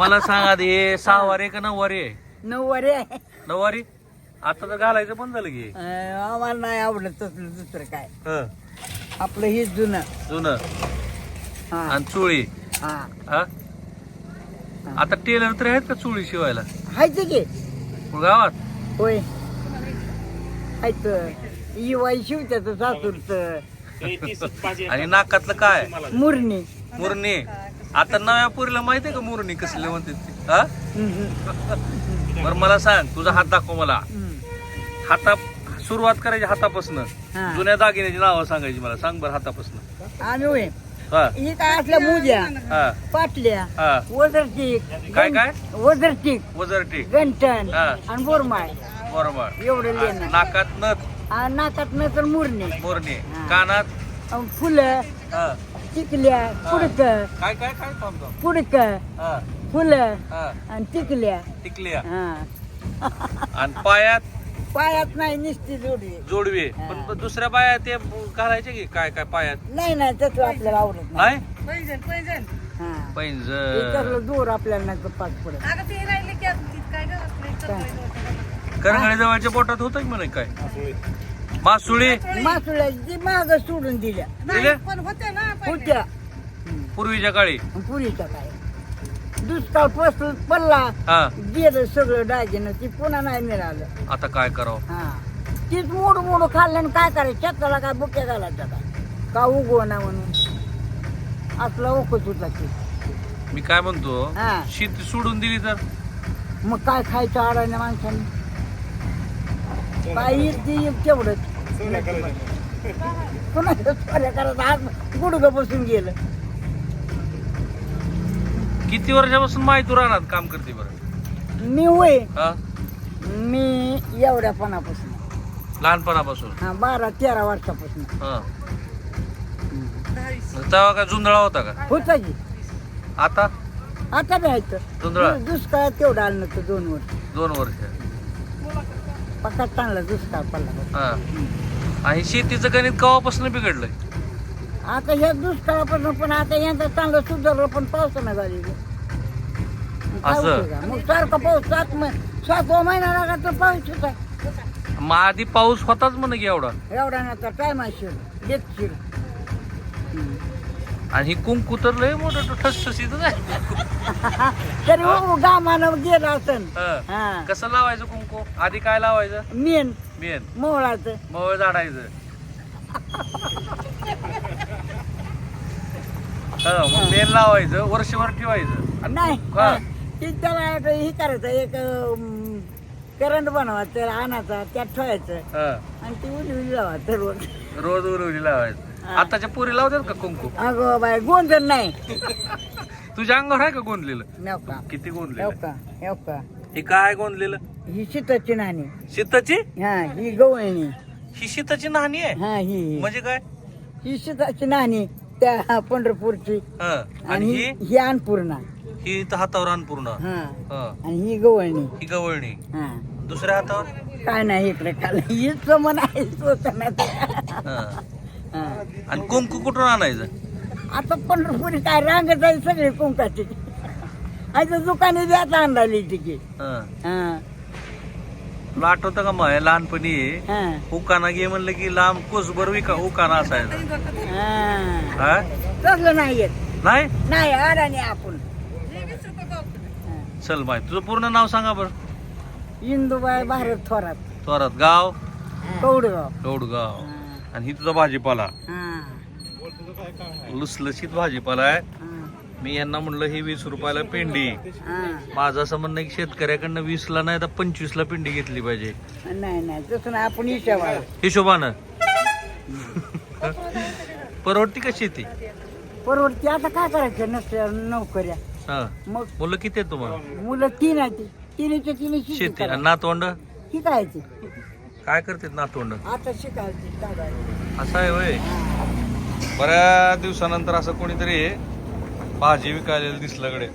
मला सांगा आधी हे सहावारी आहे का नऊवारी आहे नऊवारी आहे. नऊवारी आता तर घालायचं पण झालं की. अं, आम्हाला नाही आवडत तसलं दुसरं काय. हं, आपलं हेच जुनं. जुनं. हा. आणि चुळी. हा. हा? आता टेलर तर आहेत का चुळी शिवायला? हायचं की. गावात? होय. हायचं इवाई शिवत्याचं सासूरचं. आणि नाकातलं काय? मुरणी. मुरणी. आता नव्या पुरीला माहितीये का मुरणी कसली म्हणते ती? हा? बरं मला सांग तुझा हात दाखव मला. हाता सुरुवात करायची हातापासून. जुन्या दागिन्याची नावं सांगायची मला. सांग बरं हातापासून. आम्ही होय. हा. ही काय असल्या मुद्या हा. पाटल्या. हा. वजरटीक काय काय? वजरटीक वजरटी हा. आणि बोरमाळ. बरोबर एवढं लेणं. नाकात नथ आणि नाकात नंतर मुरणी. मोरणी. कानात? अन फुलं. हा. टिकल्या पुडक काय काय काय थांबतो फुलं. आणि टिकल्या. टिकल्या. हा. आणि पायात? पायात नाही निसती जोडी जोडवे. हा. पण पण दुसऱ्या पाया ते घालायचे की काय काय पायात? नाही नाही तसं आपल्याला आवडत नाही. नाही? हा. पैंज हे कसलं जोर आपल्याला नाही पाच पडत. करंगळी जवळच्या पोटात होत म्हणे काय? मासुळी? मासुळ्या जी माग सोडून दिल्या. दिले? होत्या पूर्वीच्या काळी? पुरीच्या काय दुष्काळ पसरून पडला हा. गेलं सगळं डायजेन ती पुन्हा नाही मिळालं. आता काय करावं? हा. तीच मोड मोड खाल्लं आणि काय करायचं? शेताला काय बुक्या घालायच्या काय? का उगव ना म्हणून? असला ओकत होता ती. मी काय म्हणतो हा. शेती सोडून दिली तर? मग काय खायचं अडायला माणसाने? येईल ते तेवढंच पुन्हा सोऱ्या करायचं? आज गुडगं बसून गेलं. किती वर्षापासून माहिती राहणार काम करते बरं? मी होय हा? मी एवढ्यापणापासून. लहानपणापासून? हा बारा तेरा वर्षापासून. हा. तेव्हा काय जुंधळा होता का? होता की. आता? आता भ्यायचं जुंधळा? दुष्काळ तेवढं आलं नव्हतं दोन वर्ष. दोन वर्ष. पक्का चांगला दुष्काळ पडला. हा. आणि शेतीचं गणित केव्हापासून बिघडलंय? आता ह्या दुष्काळापासून पण आता यांचं चांगलं सुधारलं पण पावसानं झाली असं? मग सारखा पाऊस सात महिने सातवा महिना लागला तर पाऊस होता. मग आधी पाऊस होताच म्हण की एवढा. एवढा ना टाइम असेल देतशील आणि ही कुंकू तर लय मोठं ठसठशीतच आहे तरी गामानं गेलं असन. हा. कसं लावायचं कुंकू? आधी काय लावायचं? मेन मेन मोहळाचं. मवळ झाडायचं. हा, मग मेन लावायचं वर्षभर ठेवायचं. आणि नाही. हा. ते त्याला हे करायचं एक करंट बनवा त्याला आणायचा त्यात ठेवायचं. हा, आणि ती उली उली लावायचं रोज रोज उरवली लावायचं. आताच्या पुरी लावतात का कुंकू? अगं बाय गोंधळ नाही. तुझ्या अंगावर आहे का गोंदलेलं नवका किती गोंदलेलं आहे? नवका नवका हे काय गोंदलेलं ही शीताची नाणी. शीताची? हा ही गवळणी. ही शीताची नाणी आहे? हा ही. ही. म्हणजे काय? ही शीताची नाणी त्या पंढरपूरची. हा आणि आणि ही? ही अन्नपूर्णा. ही इथं हातावर पूर्ण हा. हा. आणि ही गवळणी. ही गवळणी. हा. दुसऱ्या हातावर? काय नाही इकडे खाल. हीच मन आहे स्वतः हा. आणि कुंकू कुठून आणायचं? आता पंढरपुरी काय रांगत आहे सगळी कुंकाची. आता दुकाने अंदाली तिकीट हा. हा. तुला आठवतं का मग लहानपणी. हा. उकाना घे म्हणलं की लांब कोसभर विका उकाना असायचा. हा. हा? तसलं नाही येत. नाही? नाही अडाणी आपण. चल माय तुझं पूर्ण नाव सांगा बरं. इंदुबाई भारत थोरात. थोरात गाव? कौडगाव कौडगाव आणि ही तुझा भाजीपाला. हा. लुसलुशीत भाजीपाला आहे. हा. मी यांना म्हणलं ही वीस रुपयाला पेंडी. हा. माझं असं म्हणणं आहे की शेतकऱ्याकडनं वीसला नाही तर पंचवीसला पेंडी घेतली पाहिजे. नाही नाही तसं नाही आपण हिशोबा हिशोबानं. परवडती का शेती? परवडती. आता काय करायचं? नसल्या नोकऱ्या. हा. मग? मुलं किती आहेत तुम्हाला? मुलं तीन आहेत. ती. तिन्हीच्या तिन्ही शेती आणि. नातवंड? शिकायची काय करतात नातवंड आता शिकायची टाकायची. असं आहे वय बऱ्याच दिवसानंतर असं कोणीतरी भाजी विकायला दिसलं कडे